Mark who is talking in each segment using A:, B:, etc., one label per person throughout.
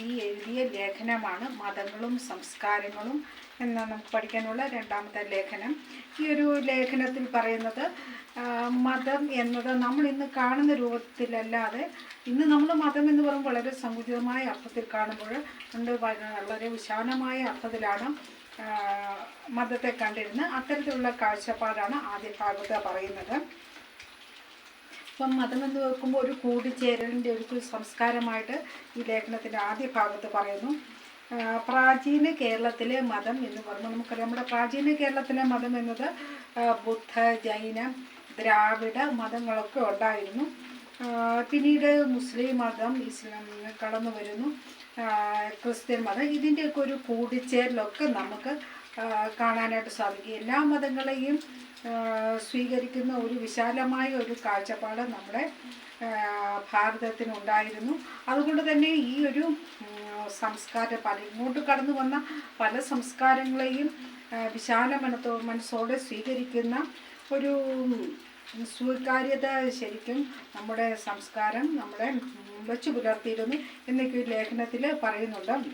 A: ഈ എഴുതിയ ലേഖനമാണ് മതങ്ങളും സംസ്കാരങ്ങളും എന്ന് നമുക്ക് പഠിക്കാനുള്ള രണ്ടാമത്തെ ലേഖനം. ഈ ഒരു ലേഖനത്തിൽ പറയുന്നത് മതം എന്നത് നമ്മൾ ഇന്ന് കാണുന്ന രൂപത്തിലല്ലാതെ ഇന്ന് നമ്മൾ മതം എന്ന് പറയുമ്പോൾ വളരെ സങ്കുചിതമായ അർത്ഥത്തിൽ കാണുമ്പോൾ ഉണ്ട് വളരെ വിശാലമായ അർത്ഥത്തിലാണ് മതത്തെ കണ്ടിരുന്നത്. അത്തരത്തിലുള്ള കാഴ്ചപ്പാടാണ് ആദ്യ ഭാഗത്ത് പറയുന്നത്. ഇപ്പം മതമെന്ന് വെക്കുമ്പോൾ ഒരു കൂടിച്ചേരലിന്റെ ഒരു സംസ്കാരമായിട്ട് ഈ ലേഖനത്തിന്റെ ആദ്യ ഭാഗത്ത് പറയുന്നു. പ്രാചീന കേരളത്തിലെ മതം എന്ന് പറയുമ്പോൾ നമുക്കറിയാം നമ്മുടെ പ്രാചീന കേരളത്തിലെ മതം എന്നത് ബുദ്ധ ജൈന ദ്രാവിഡ മതങ്ങളൊക്കെ ഉണ്ടായിരുന്നു. പിന്നീട് മുസ്ലിം മതം ഇസ്ലാം കടന്നു വരുന്നു. ക്രിസ്ത്യൻ മതം ഇതിന്റെയൊക്കെ ഒരു കൂടിച്ചേരലൊക്കെ നമുക്ക് കാണാനായിട്ട് സാധിക്കും. എല്ലാ മതങ്ങളെയും സ്വീകരിക്കുന്ന ഒരു വിശാലമായ ഒരു കാഴ്ചപ്പാട് നമ്മുടെ ഭാരതത്തിനുണ്ടായിരുന്നു. അതുകൊണ്ട് തന്നെ ഈ ഒരു സംസ്കാരം പല ഇങ്ങോട്ട് കടന്നു വന്ന പല സംസ്കാരങ്ങളെയും വിശാല മനത്തോ മനസ്സോടെ സ്വീകരിക്കുന്ന ഒരു സ്വീകാര്യത ശരിക്കും നമ്മുടെ സംസ്കാരം നമ്മുടെ വെച്ചു പുലർത്തിയിരുന്നു എന്നൊക്കെ ലേഖനത്തിൽ പറയുന്നുണ്ട്.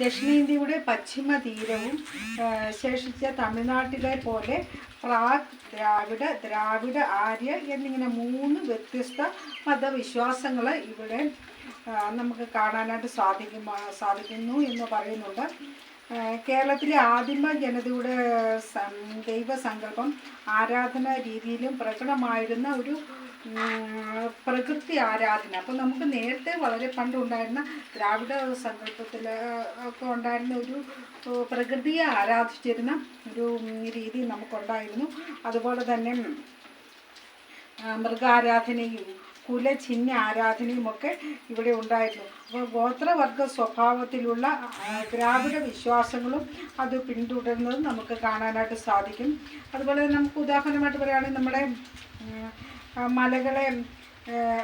A: ദക്ഷിണേന്ത്യയുടെ പശ്ചിമ തീരവും ശേഷിച്ച തമിഴ്നാട്ടിലെ പോലെ പ്രാഗ് ദ്രാവിഡ ദ്രാവിഡ ആര്യ എന്നിങ്ങനെ മൂന്ന് വ്യത്യസ്ത മതവിശ്വാസങ്ങൾ ഇവിടെ നമുക്ക് കാണാനായിട്ട് സാധിക്കും സാധിക്കുന്നു എന്ന് പറയുന്നുണ്ട്. കേരളത്തിലെ ആദിമ ജനതയുടെ ദൈവസങ്കല്പം ആരാധന രീതിയിലും പ്രകടമായിരുന്ന ഒരു പ്രകൃതി ആരാധന. അപ്പം നമുക്ക് നേരത്തെ വളരെ പണ്ടുണ്ടായിരുന്ന ദ്രാവിഡ സങ്കല്പത്തിൽ ഒക്കെ ഉണ്ടായിരുന്ന ഒരു പ്രകൃതിയെ ആരാധിച്ചിരുന്ന ഒരു രീതി നമുക്കുണ്ടായിരുന്നു. അതുപോലെ തന്നെ മൃഗാരാധനയും കുലചിഹ്ന ആരാധനയും ഒക്കെ ഇവിടെ ഉണ്ടായിരുന്നു. അപ്പോൾ ഗോത്രവർഗ സ്വഭാവത്തിലുള്ള ദ്രാവിഡ വിശ്വാസങ്ങളും അത് പിന്തുടരുന്നത് നമുക്ക് കാണാനായിട്ട് സാധിക്കും. അതുപോലെ നമുക്ക് ഉദാഹരണമായിട്ട് പറയുകയാണെങ്കിൽ നമ്മുടെ മലകളെ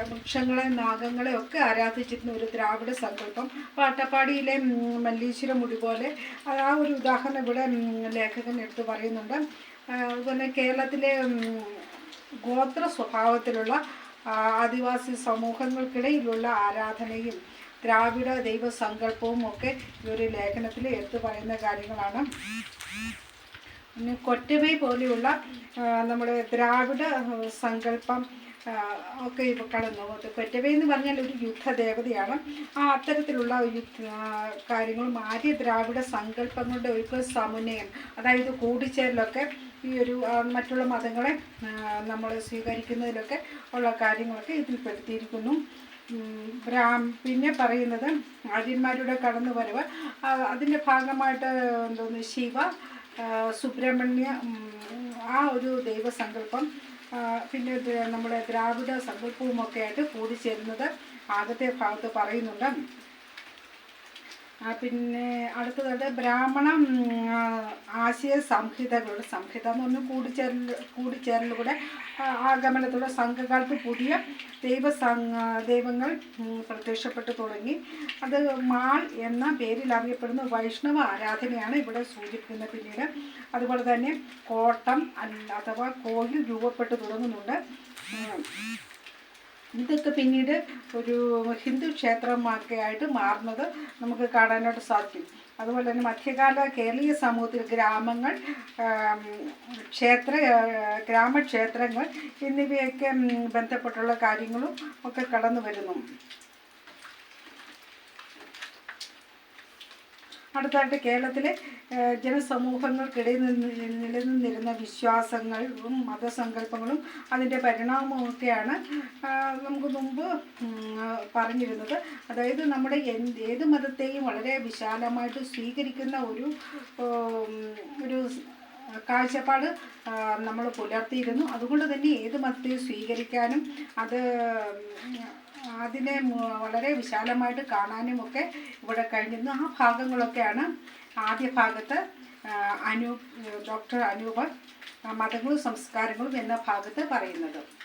A: വൃക്ഷങ്ങളെ നാഗങ്ങളെ ഒക്കെ ആരാധിച്ചിരുന്ന ഒരു ദ്രാവിഡ സങ്കല്പം. മല്ലീശ്വര മുടി പോലെ ആ ഒരു ഉദാഹരണം ഇവിടെ ലേഖകൻ എടുത്ത് പറയുന്നുണ്ട്. അതുപോലെ കേരളത്തിലെ ഗോത്ര സ്വഭാവത്തിലുള്ള ആദിവാസി സമൂഹങ്ങൾക്കിടയിലുള്ള ആരാധനയും ദ്രാവിഡ ദൈവസങ്കല്പവും ഒക്കെ ഈ ഒരു ലേഖനത്തിൽ എടുത്തു പറയുന്ന കാര്യങ്ങളാണ്. കൊറ്റവൈ പോലെയുള്ള നമ്മുടെ ദ്രാവിഡ സങ്കല്പം ഒക്കെ കടന്നു കൊറ്റവേ എന്ന് പറഞ്ഞാൽ ഒരു യുദ്ധദേവതയാണ്. ആ അത്തരത്തിലുള്ള യുദ്ധ കാര്യങ്ങളും ആര്യ ദ്രാവിഡ സങ്കല്പങ്ങളുടെ ഒരു സമുന്നയം അതായത് കൂടിച്ചേരലൊക്കെ ഈ ഒരു മറ്റുള്ള മതങ്ങളെ നമ്മൾ സ്വീകരിക്കുന്നതിലൊക്കെ ഉള്ള കാര്യങ്ങളൊക്കെ ഇതിൽ പെടുത്തിയിരിക്കുന്നു ബ്രാം പിന്നെ പറയുന്നത് ആര്യന്മാരുടെ കടന്നു വരവ് അതിന്റെ ഭാഗമായിട്ട് എന്തോന്ന് ശിവ സുബ്രഹ്മണ്യ ആ ഒരു ദൈവസങ്കല്പം പിന്നെ നമ്മുടെ ദ്രാവിഡ സങ്കല്പവും ഒക്കെ ആയിട്ട് കൂടിച്ചേരുന്നത് ആദ്യത്തെ ഭാഗത്ത് പറയുന്നുണ്ട്. പിന്നെ അടുത്തതായിട്ട് ബ്രാഹ്മണ ആശയ സംഹിതകളുടെ സംഹിത എന്ന് പറഞ്ഞാൽ കൂടിച്ചേരൽ കൂടിച്ചേരലൂടെ ആഗമനത്തോടെ സംഘകാലത്ത് പുതിയ ദൈവ ദൈവങ്ങൾ പ്രത്യക്ഷപ്പെട്ടു തുടങ്ങി. അത് മാൾ എന്ന പേരിൽ അറിയപ്പെടുന്ന വൈഷ്ണവ ആരാധനയാണ് ഇവിടെ സൂചിപ്പിക്കുന്നത്. പിന്നീട് അതുപോലെ തന്നെ കോട്ടം അല്ല- അഥവാ കോയിൽ രൂപപ്പെട്ടു തുടങ്ങുന്നുണ്ട്. ഇതൊക്കെ പിന്നീട് ഒരു ഹിന്ദു ക്ഷേത്രമൊക്കെ ആയിട്ട് മാറുന്നത് നമുക്ക് കാണാനായിട്ട് സാധിക്കും. അതുപോലെ തന്നെ മധ്യകാല കേരളീയ സമൂഹത്തിൽ ഗ്രാമങ്ങൾ ക്ഷേത്ര ഗ്രാമക്ഷേത്രങ്ങൾ എന്നിവയൊക്കെ ബന്ധപ്പെട്ടുള്ള കാര്യങ്ങളും ഒക്കെ കടന്നു വരുന്നു അടുത്തായിട്ട് കേരളത്തിലെ ജനസമൂഹങ്ങൾക്കിടയിൽ നിന്ന് നിലനിന്നിരുന്ന വിശ്വാസങ്ങളും മതസങ്കല്പങ്ങളും അതിന്റെ പരിണാമമൊക്കെയാണ് നമുക്ക് മുമ്പ് പറഞ്ഞിരുന്നത്. അതായത് നമ്മുടെ ഏത് മതത്തെയും വളരെ വിശാലമായിട്ട് സ്വീകരിക്കുന്ന ഒരു ഒരു കാഴ്ചപ്പാട് നമ്മൾ പുലർത്തിയിരുന്നു. അതുകൊണ്ട് തന്നെ ഏത് മതത്തെയും സ്വീകരിക്കാനും അത് അതിനെ വളരെ വിശാലമായിട്ട് കാണാനും ഒക്കെ ഇവിടെ കഴിഞ്ഞിരുന്നു. ആ ഭാഗങ്ങളൊക്കെയാണ് ആദ്യ ഭാഗത്ത് അനൂപ് ഡോക്ടർ അനൂപ് മതങ്ങളും സംസ്കാരങ്ങളും എന്ന ഭാഗത്ത് പറയുന്നത്.